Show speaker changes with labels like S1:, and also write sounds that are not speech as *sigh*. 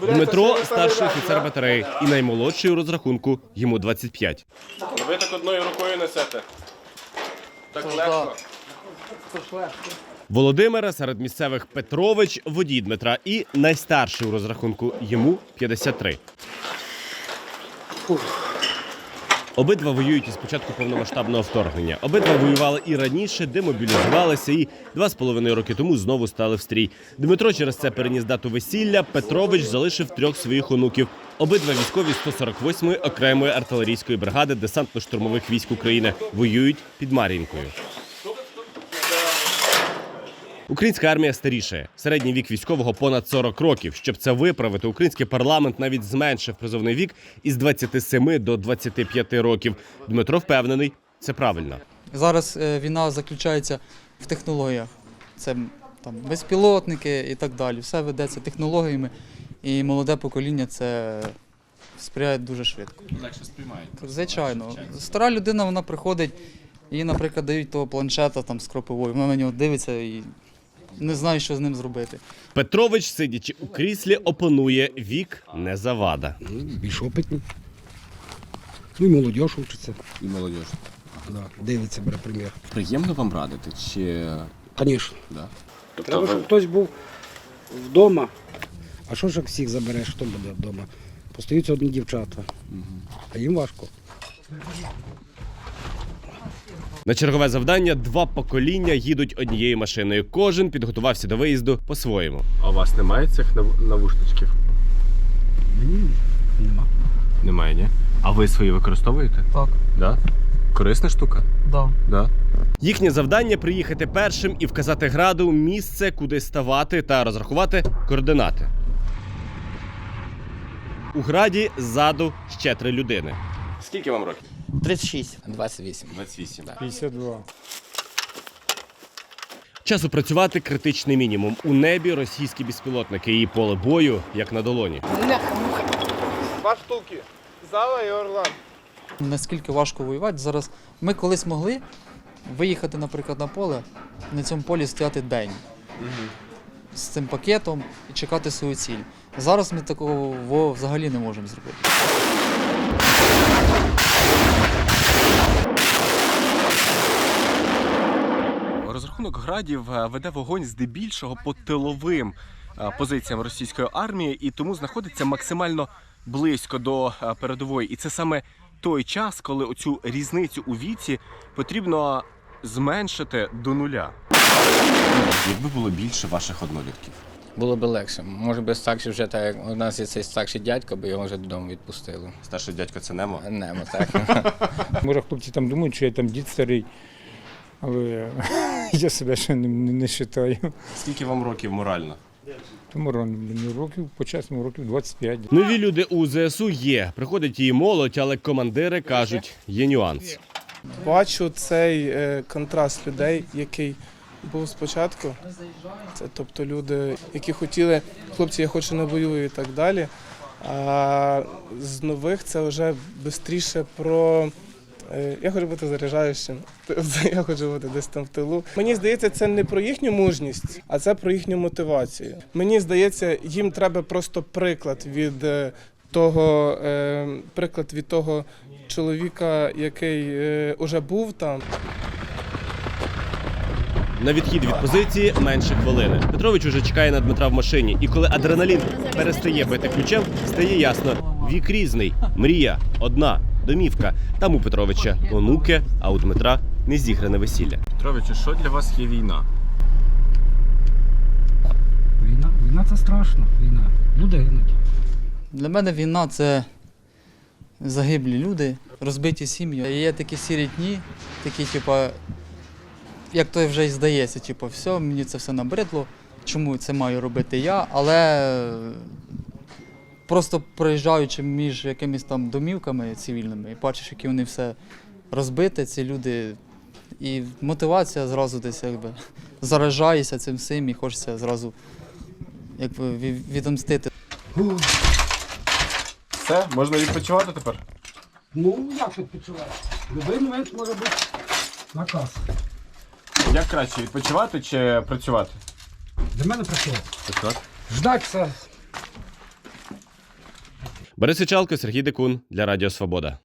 S1: Дмитро старший офіцер батареї і наймолодший у розрахунку йому 25.
S2: Ви так одною рукою несете. Так легко.
S1: Володимира серед місцевих Петрович, водій Дмитра і найстарший у розрахунку йому 53. Обидва воюють із початку повномасштабного вторгнення. Обидва воювали і раніше, демобілізувалися, і два з половиною роки тому знову стали в стрій. Дмитро через це переніс дату весілля. Петрович залишив трьох своїх онуків. Обидва військові 148-ї окремої артилерійської бригади десантно-штурмових військ України воюють під Мар'їнкою. Українська армія старішає. Середній вік військового понад 40 років. Щоб це виправити, український парламент навіть зменшив призовний вік із 27 до 25 років. Дмитро впевнений, це правильно.
S3: Зараз е, війна заключається в технологіях. Це там безпілотники і так далі. Все ведеться технологіями, і молоде покоління це сприяє дуже швидко.
S4: Легше сприймають.
S3: Звичайно, стара людина вона приходить, їй, наприклад, дають того планшета там з кропивою. Вона на нього дивиться і не знає, що з ним зробити.
S1: Петрович, сидячи у кріслі, опонує вік не завада.
S5: Ну, більш опитні. Ну і молодь учиться.
S4: І молодіж.
S5: Да. Дивиться, бере примір.
S4: Приємно вам радити? Чи
S5: Звісно.
S4: да?
S5: Треба, щоб хтось був вдома. А що ж як всіх забереш, хто буде вдома? Постаються одні дівчата. А їм важко.
S1: На чергове завдання два покоління їдуть однією машиною. Кожен підготувався до виїзду по-своєму.
S2: А у вас немає цих нав- навушничків?
S5: Мені нема.
S2: Немає, ні? А ви свої використовуєте?
S3: Так,
S2: Да? Корисна штука?
S3: да.
S2: Да.
S1: Їхнє завдання приїхати першим і вказати граду місце, куди ставати та розрахувати координати. У граді ззаду ще три людини.
S2: Скільки вам років?
S6: 36.
S4: 28.
S2: 28.
S7: 52.
S1: Часу працювати критичний мінімум. У небі російські безпілотники і поле бою, як на долоні.
S7: Два штуки. Зала і Орлан.
S3: Наскільки важко воювати. Зараз ми колись могли виїхати, наприклад, на поле, на цьому полі стояти день з цим пакетом і чекати свою ціль. Зараз ми такого взагалі не можемо зробити.
S2: Розрахунок градів е, веде вогонь здебільшого по тиловим е, позиціям російської армії і тому знаходиться максимально близько до е, передової. І це саме той час, коли оцю різницю у віці потрібно зменшити до нуля.
S4: Якби було більше ваших однолітків.
S6: Було б легше. Може би старший вже так, як у нас є цей старший дядько, бо його вже додому відпустили.
S4: Старший дядько це Немо.
S6: Немо, так. *laughs*
S7: Може, хлопці там думають, що я там дід старий, але *laughs* я себе ще не, не, не вважаю.
S4: Скільки вам років морально?
S7: Тому рано, мені років, почесному років 25.
S1: Нові люди у ЗСУ є. Приходить і молодь, але командири кажуть, є нюанс.
S8: Бачу цей е, контраст людей, який був спочатку. Це тобто люди, які хотіли, хлопці, я хочу не воюю і так далі. А з нових це вже швидше про. Е, Я хочу бути заряджаючим, *laughs* я хочу бути десь там в тилу. Мені здається, це не про їхню мужність, а це про їхню мотивацію. Мені здається, їм треба просто приклад від е, того, е, приклад від того чоловіка, який уже був там.
S1: На відхід від позиції менше хвилини. Петрович уже чекає на Дмитра в машині, і коли адреналін перестає бити ключем, стає ясно: вік різний, мрія одна, домівка. Там у Петровича онуки, а у Дмитра не зігране весілля.
S2: Петровичу, що для вас є війна?
S5: Війна, війна це страшно. Війна. Люди гинуть.
S3: Для мене війна це загиблі люди, розбиті сім'ї. Є такі сірі дні, такі, типа, як то вже й здається, типу, все, мені це все набридло, чому це маю робити я, але просто проїжджаючи між якимись там домівками цивільними і бачиш, які вони все розбите, ці люди. І мотивація зразу десь якби заражаєшся цим всім і хочеться зразу якби відомстити.
S2: Все, можна відпочивати тепер?
S5: Ну, як відпочивати? Любий момент може бути наказ.
S2: Як краще відпочивати чи працювати?
S5: Для мене працювати.
S2: Працювати.
S5: Ждать це
S1: Борис Ічалко, Сергій Декун для Радіо Свобода.